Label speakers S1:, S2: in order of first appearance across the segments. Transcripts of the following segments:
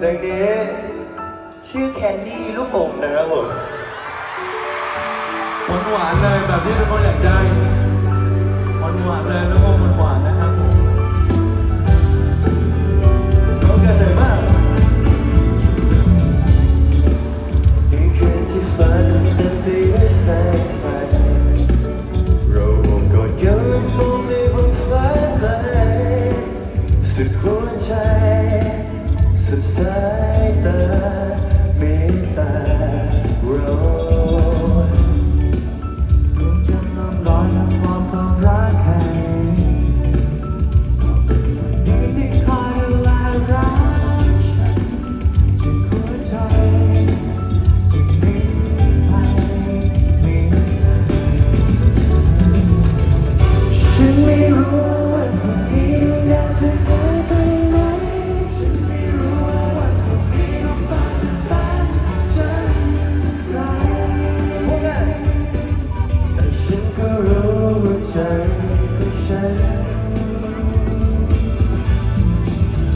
S1: เด็กนี้ ชื่อแคนดี้ลูกอมนะครับผม
S2: หวานหวานเลยแบบที่ทุกคนอยากได้หวานเลยแล้วก็ห
S1: หวาน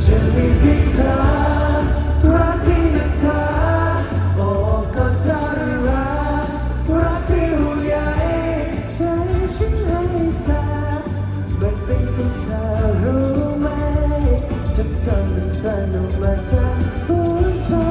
S1: จะมีพิธารั
S2: กที่นักทาอ้ก็จะรั
S1: กรั
S2: กที่หูใหญ่ใจฉันให้เธอมันเป็นขอเธอรู้ไหมจะกำลังแต่ห
S1: นุ่มมาจากหัวใจ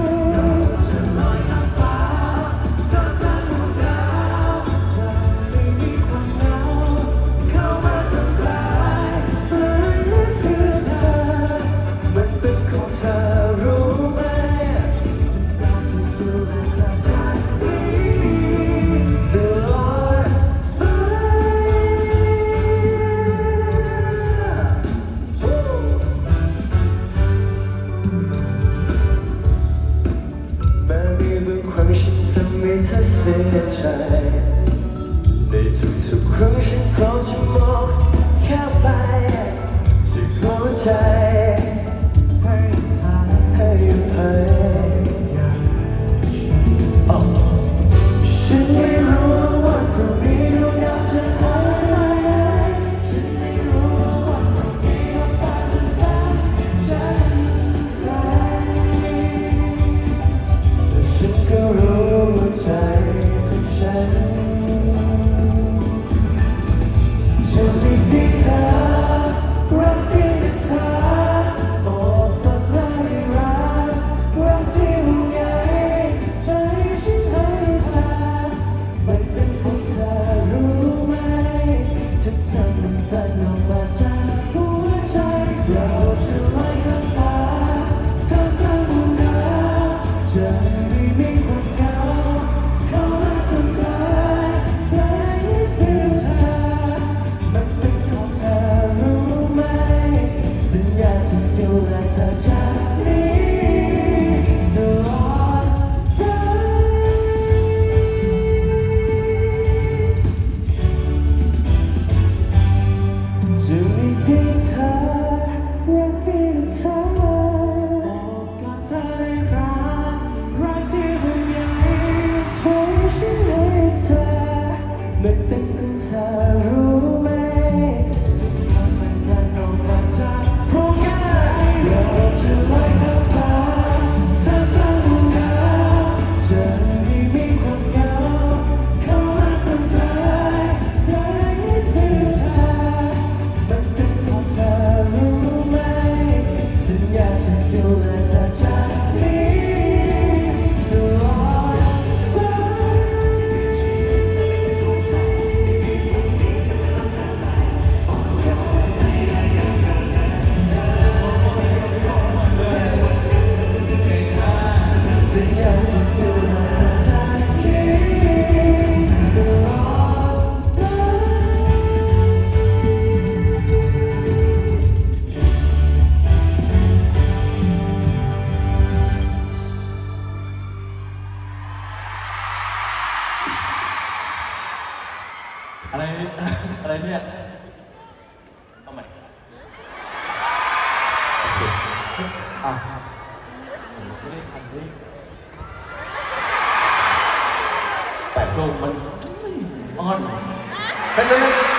S2: 自由的在
S1: feel that. อะ
S2: ไร
S1: อะ
S2: ไรเนี่ยเอาใหม่อะไม่ได้ทันด้วยแปดลมมันอ่อนเป็นเป็
S1: น